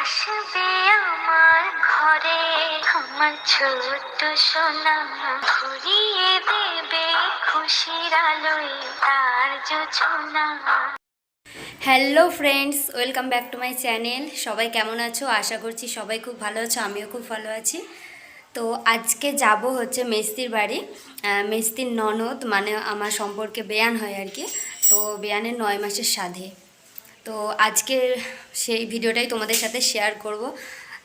আসবে আমার ঘরে। আমার ছোট্ট সোনা ঘুরিয়ে দেবে খুশির আলোয় তার যোছনা hello friends, welcome back to my channel. সবাই কেমন আছো? আশা করছি সবাই খুব ভালো আছো, আমিও খুব ভালো আছি। তো আজকে যাব হচ্ছে মেস্তির বাড়ি। মেস্তির ননদ মানে আমার সম্পর্কে বেয়ান হয় আর কি। তো বেয়ানের নয় মাসের সাধে। তো আজকে সেই ভিডিওটাই তোমাদের সাথে শেয়ার করব।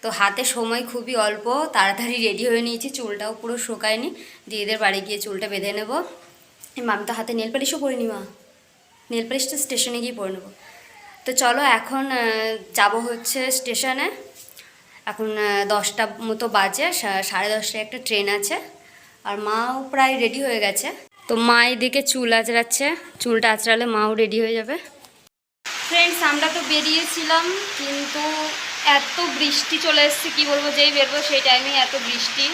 তো হাতে সময় খুবই অল্প, তাড়াতাড়ি রেডি হয়ে নিয়েছি, চুলটাও পুরো শুকায়নি। দিদিদের বাড়ি গিয়ে চুলটা বেঁধে নেব। মাম তো হাতে নেল পালিশও পরিনি মা। নেল পালিশটা স্টেশনে গিয়ে পরে নেব। তো চলো এখন যাব হচ্ছে স্টেশনে এখন দশটা মতো বাজে সাড়ে দশটায় একটা ট্রেন আছে। আর মাও প্রায় রেডি হয়ে গেছে। তো মা এদিকে চুল আঁচড়াচ্ছে। চুলটা আঁচড়ালে মাও রেডি হয়ে যাবে। ফ্রেন্ডস আমরা তো বেরিয়েছিলাম, কিন্তু এত বৃষ্টি চলে এসছে, কী বলব, যেই বেরবো সেই টাইমে এত বৃষ্টি।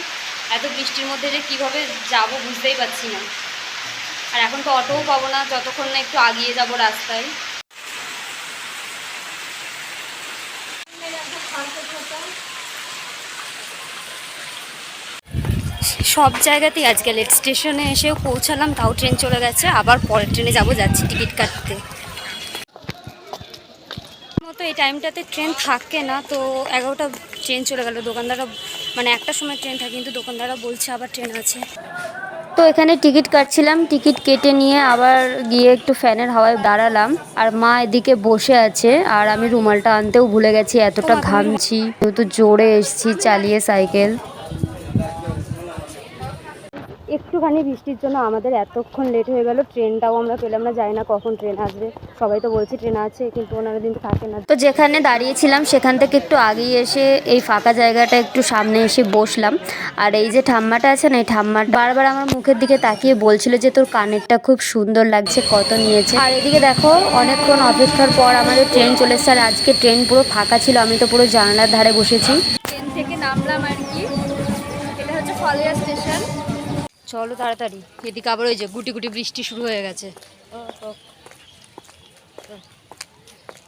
এত বৃষ্টির মধ্যে যে কীভাবে যাব বুঝতেই পারছি না। আর এখন তো অটোও পাবো না, যতক্ষণ না একটু আগিয়ে যাব রাস্তায়। সব জায়গাতেই আজকে লেট স্টেশনে এসেও পৌঁছালাম, তাও ট্রেন চলে গেছে, আবার পরের ট্রেনে যাব, যাচ্ছি টিকিট কাটতে। এই টাইমটাতে ট্রেন থাকে না তো এগারোটা ট্রেন চলে গেল। দোকানদাররা মানে একটা সময় ট্রেন থাকে কিন্তু দোকানদাররা বলছে আবার ট্রেন আছে। তো এখানে টিকিট কাটছিলাম টিকিট কেটে নিয়ে আবার গিয়ে একটু ফ্যানের হাওয়ায় দাঁড়ালাম। আর মা এদিকে বসে আছে আর আমি রুমালটা আনতেও ভুলে গেছি এতটা ঘামছি। যেহেতু জোরে এসছি চালিয়ে সাইকেল। একটুখানি বৃষ্টির জন্য আমাদের এতক্ষণ লেট হয়ে গেল ট্রেনটাও আমরা পেলাম না জানি না কখন ট্রেন আসবে। সবাই তো বলছে ট্রেন আছে কিন্তু ওনারা দিন থাকে না। তো যেখানে দাঁড়িয়েছিলাম সেখান থেকে একটু আগেই এসে এই ফাঁকা জায়গাটা একটু সামনে এসে বসলাম। আর এই যে ঠাম্মাটা আছে না এই ঠাম্মা বারবার আমার মুখের দিকে তাকিয়ে বলছিল যে তোর কানেরটা খুব সুন্দর লাগছে কত নিয়েছে। আর এদিকে দেখো অনেকক্ষণ অপেক্ষার পর আমাদের ট্রেন চলে এসেছে আর আজকে ট্রেন পুরো ফাঁকা ছিল আমি তো পুরো জানালার ধারে বসেছি। ট্রেন থেকে নামলাম আর কি। এটা হচ্ছে ফলিয়া চলো তাড়াতাড়ি। এদিকে আবার ওই যে গুটি গুটি বৃষ্টি শুরু হয়ে গেছে।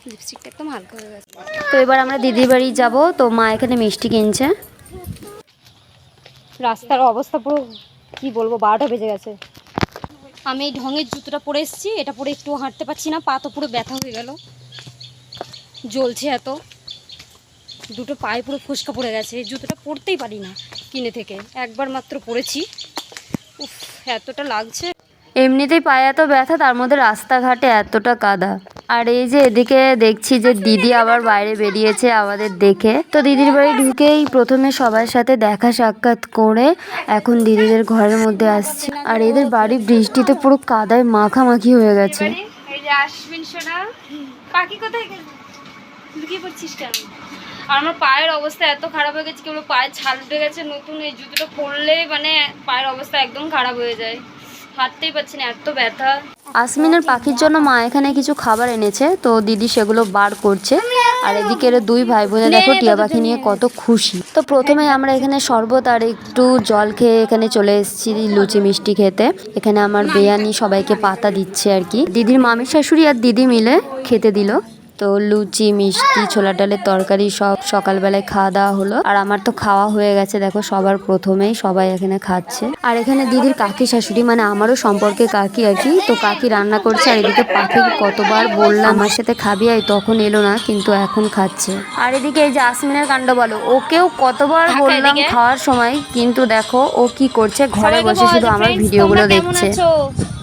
লিপস্টিকটা একদম হালকা হয়ে গেছে। তো এবার আমরা দিদির বাড়ি যাব তো মা এখানে মিষ্টি কিনছে। রাস্তার অবস্থা পুরো কি বলব বারোটা বেজে গেছে। আমি এই ঢঙের জুতোটা পরে এসেছি এটা পরে একটু হাঁটতে পারছি না পা তো পুরো ব্যথা হয়ে গেল। জ্বলছে এত। দুটো পায়ে পুরো ফুসকা পড়ে গেছে এই জুতোটা পরতেই পারি না কিনে থেকে। একবার মাত্র পরেছি। উফ এতটা লাগছে। এমনিতেই পায়ে এত ব্যথা তার মধ্যে রাস্তাঘাটে এতটা কাদা। আর এই যে এদিকে দেখছি যে দিদি আবার বাইরে বেরিয়েছে আমাদের দেখে। তো দিদির বাড়ি ঢুকেই প্রথমে সবার সাথে দেখা সাক্ষাৎ করে এখন দিদিদের ঘরের মধ্যে আসছে। আর এদের বাড়ি বৃষ্টিতে পুরো কাদায় মাখামাখি হয়ে গেছে। এই যে আসবিন সোনা। পাখি কোথায় গেল লুকিয়ে পড়ছিস কেন? আর আমার পায়ের অবস্থা এত খারাপ হয়ে গেছে কেবল পায়ে ছাল উঠে গেছে নতুন এই জুতোটা পরলে মানে পায়ের অবস্থা একদম খারাপ হয়ে যায়। হাঁটতেই পারছি না এত ব্যথা। আসমিনের পাখির জন্য মা এখানে কিছু খাবার এনেছে তো দিদি সেগুলো বার করছে। আর এদিকে দুই ভাই বোনে দেখো টিয়া পাখি নিয়ে কত খুশি। তো প্রথমে আমরা এখানে শরবত আর একটু জল খেয়ে এখানে চলে এসেছি লুচি মিষ্টি খেতে। এখানে আমার বেয়ানি সবাইকে পাতা দিচ্ছে আর কি। দিদির মামির শাশুড়ি আর দিদি মিলে খেতে দিল। তো লুচি মিষ্টি ছোলা ডালের তরকারি সব সকালবেলায় খাওয়া দাওয়া হলো। আর আমার তো খাওয়া হয়ে গেছে দেখো সবার প্রথমেই সবাই এখানে খাচ্ছে। আর এখানে দিদির কাকি শাশুড়ি মানে আমারও সম্পর্কে কাকি আর কি। তো কাকি রান্না করছে আর এদিকে পাখি কতবার বললাম আমার সাথে খাবি? আই তখন এলো না কিন্তু এখন খাচ্ছে। আর এদিকে এই যে আসমিনের কাণ্ড বলো ওকেও কতবার বললাম খাওয়ার সময় কিন্তু দেখো ও কি করছে ঘরে বসে শুধু আমার ভিডিওগুলো দেখছে।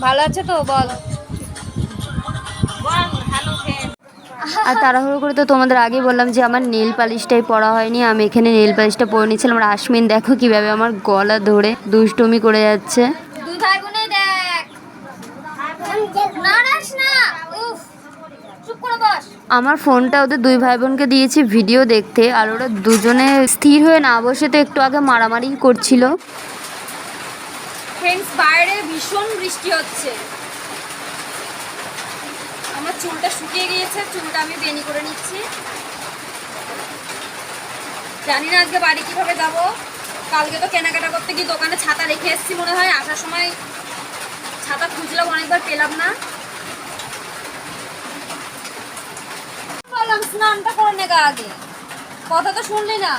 ভালো আছে তো? বল। আর তাড়াহুড়ো করে তো তোমাদের আগে বললাম যে আমার নেল পালিশটাই পরা হয়নি আমি এখানে নেল পালিশটা পরে নিয়েছিলাম। আর আশমিন দেখো কীভাবে আমার গলা ধরে দুষ্টুমি করে যাচ্ছে। আমার ফোনটা ওদের দুই ভাই বোনকে দিয়েছি ভিডিও দেখতে আর ওরা দুজনে স্থির হয়ে না বসে তো একটু আগে মারামারি করছিল। ফ্রেন্ডস বাইরে ভীষণ বৃষ্টি হচ্ছে। চুলটা শুকিয়ে গিয়েছে, চুলটা আমি বেনি করে নিচ্ছি। জানি না আজকে বাড়ি কীভাবে যাব। কালকে তো কেনাকাটা করতে গিয়ে দোকানে ছাতা রেখে এসেছি মনে হয়, আসার সময় ছাতা খুঁজলাম, অনেকবার পেলাম না। বললাম, স্নানটা করে নেগা আগে। কথা তো শুনলি না।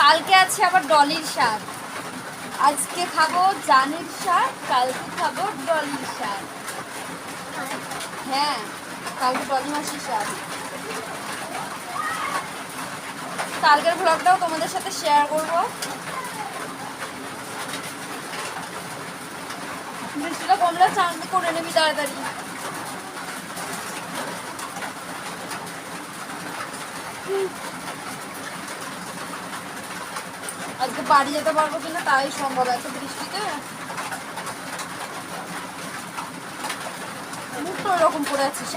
কালকে আছে আবার ডলির শাক। আজকে খাব জানির শাক, কালকে খাব ডলির শাক। হ্যাঁ কালকে ডলি শাক। কালকের ব্লগটাও তোমাদের সাথে শেয়ার করব। বৃষ্টিটা কমলে চান করে নিবি তাড়াতাড়ি। আজকে বাড়ি যেতে পারব কিনা তাই সম্ভব এত বৃষ্টিতে। মুখটা পড়ে আছিস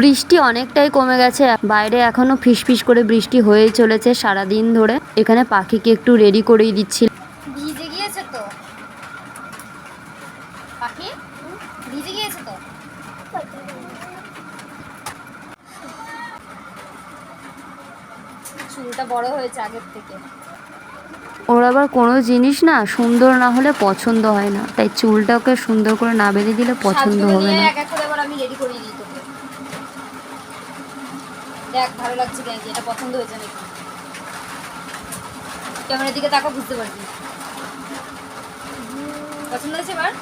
বৃষ্টি অনেকটাই কমে গেছে। বাইরে এখনও ফিসফিস করে বৃষ্টি হয়ে চলেছে সারা দিন ধরে। এখানে পাখিকে একটু রেডি করেই দিচ্ছি ভিজে গিয়েছে তো পাখি ভিজে গিয়েছে তো চুলটা বড় হয়েছে আগের থেকে। ওর আবার কোনো জিনিস না সুন্দর না হলে পছন্দ হয় না। তাই চুলটাকে সুন্দর করে না বেঁধে দিলে পছন্দ হবে না। এক এক করে এবার আমি রেডি করে দিই তোকে। দেখ ভালো লাগছে কেন এটা পছন্দ হয়েছে নাকি? ক্যামেরার দিকে তাকা বুঝতে পারবি। পছন্দ হয়েছে এবার?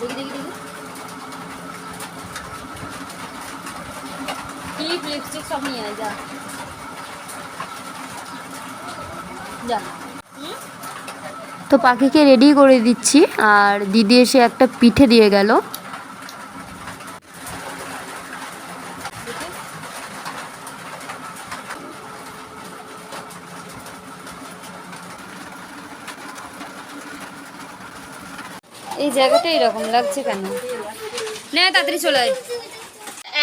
দেখি দেখি দেখি। ক্লিপ লিপস্টিক সব নিয়ে আয় যা। যা তো পাখিকে রেডি করে দিচ্ছি আর দিদি এসে একটা পিঠে দিয়ে গেল। এই জায়গাটা এরকম লাগছে কেন? না তাড়াতাড়ি চলে আয়।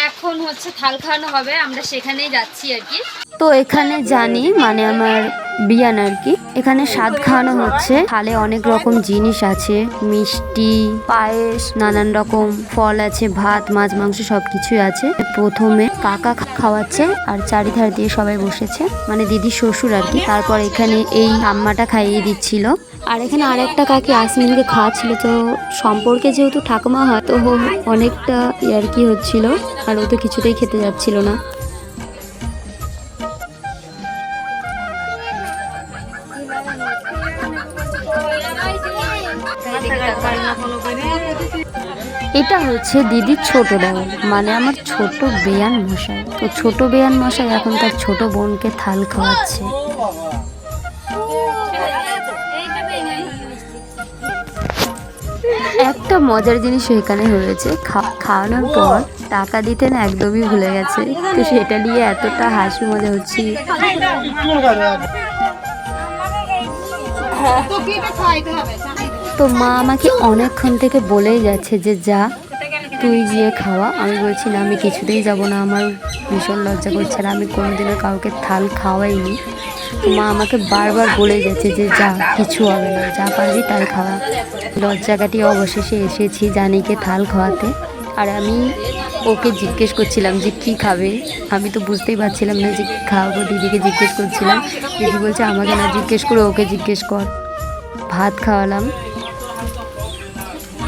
এখন হচ্ছে থাল খাওয়ানো হবে আমরা সেখানেই যাচ্ছি আর কি। তো এখানে জানি মানে আমার বিয়ান আর কি। এখানে স্বাদ খাওয়ানো হচ্ছে। থালে অনেক রকম জিনিস আছে। মিষ্টি, পায়েস, নানান রকম ফল আছে, ভাত, মাছ, মাংস সব কিছুই আছে। প্রথমে কাকা খাওয়াচ্ছে আর চারিধার দিয়ে সবাই বসেছে। মানে দিদি শ্বশুর আর কি। তারপর এখানে এই আম্মাটা খাইয়ে দিচ্ছিল। আর এখানে আরেকটা কাকি আসমিনকে খাওয়াচ্ছিল। তো সম্পর্কে যেহেতু ঠাকুমা হয়, তো অনেকটা ইয়ার কি হচ্ছিল। আর ও তো কিছুতেই খেতে যাচ্ছিল না। এটা হচ্ছে দিদির ছোট দেওয়ার মানে আমার ছোট বেয়ান মশাই। তো ছোট বেয়ান মশাই এখন তার ছোট বোনকে থাল খাওয়াচ্ছে। একটা মজার জিনিস এখানে হয়েছে খাওয়ানোর পর টাকা দিতে না একদমই ভুলে গেছে। তো সেটা নিয়ে এতটা হাসি মজা হচ্ছে। তো মা আমাকে অনেকক্ষণ থেকে বলেই যাচ্ছে যে যা, তুই গিয়ে খাওয়া। আমি বলছি, না, আমি কিছুতেই যাব না, আমার ভীষণ লজ্জা করছে আর আমি কোনোদিনও কাউকে থাল খাওয়াইনি। তো মা আমাকে বারবার বলে যাচ্ছে যে যা, কিছু হবে না, যা পারবি তাই খাওয়া। লজ্জা কাটিয়ে অবশেষে এসেছি জানিকে থাল খাওয়াতে। আর আমি ওকে জিজ্ঞেস করছিলাম যে কি খাবে? আমি তো বুঝতেই পারছিলাম না যে খাওয়াবো দিদিকে জিজ্ঞেস করছিলাম। দিদি বলছে, আমাকে না জিজ্ঞেস করে ওকে জিজ্ঞেস কর। ভাত খাওয়ালাম।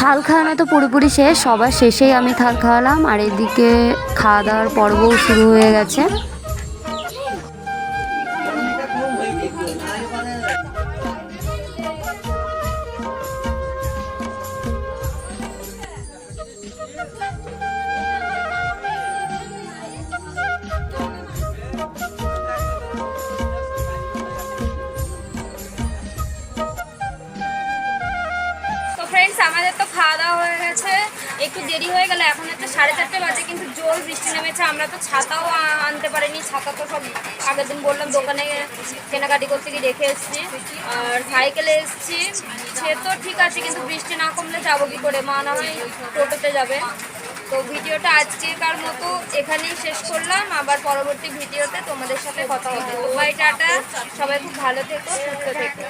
থাল খাওয়ানো তো পুরোপুরি শেষ, সবার শেষেই আমি থাল খাওয়ালাম, আর এদিকে খাওয়া দাওয়ার পর্বও শুরু হয়ে গেছে। সাড়ে চারটে বাজে, কিন্তু জোর বৃষ্টি নেমেছে, আমরা তো ছাতাও আনতে পারিনি, ছাতা তো সব আগের দিন বললাম দোকানে কেনাকাটি করতে গিয়ে রেখে এসেছি। আর সাইকেলে এসেছি, সে তো ঠিক আছে, কিন্তু বৃষ্টি না কমলে যাব কি করে? মা না হয় টোটোতে যাবে। তো ভিডিওটা আজকেরকার মতো এখানেই শেষ করলাম, আবার পরবর্তী ভিডিওতে তোমাদের সাথে কথা হবে। তো বাই টাটা। সবাই খুব ভালো থেকো, সুস্থ থেকো।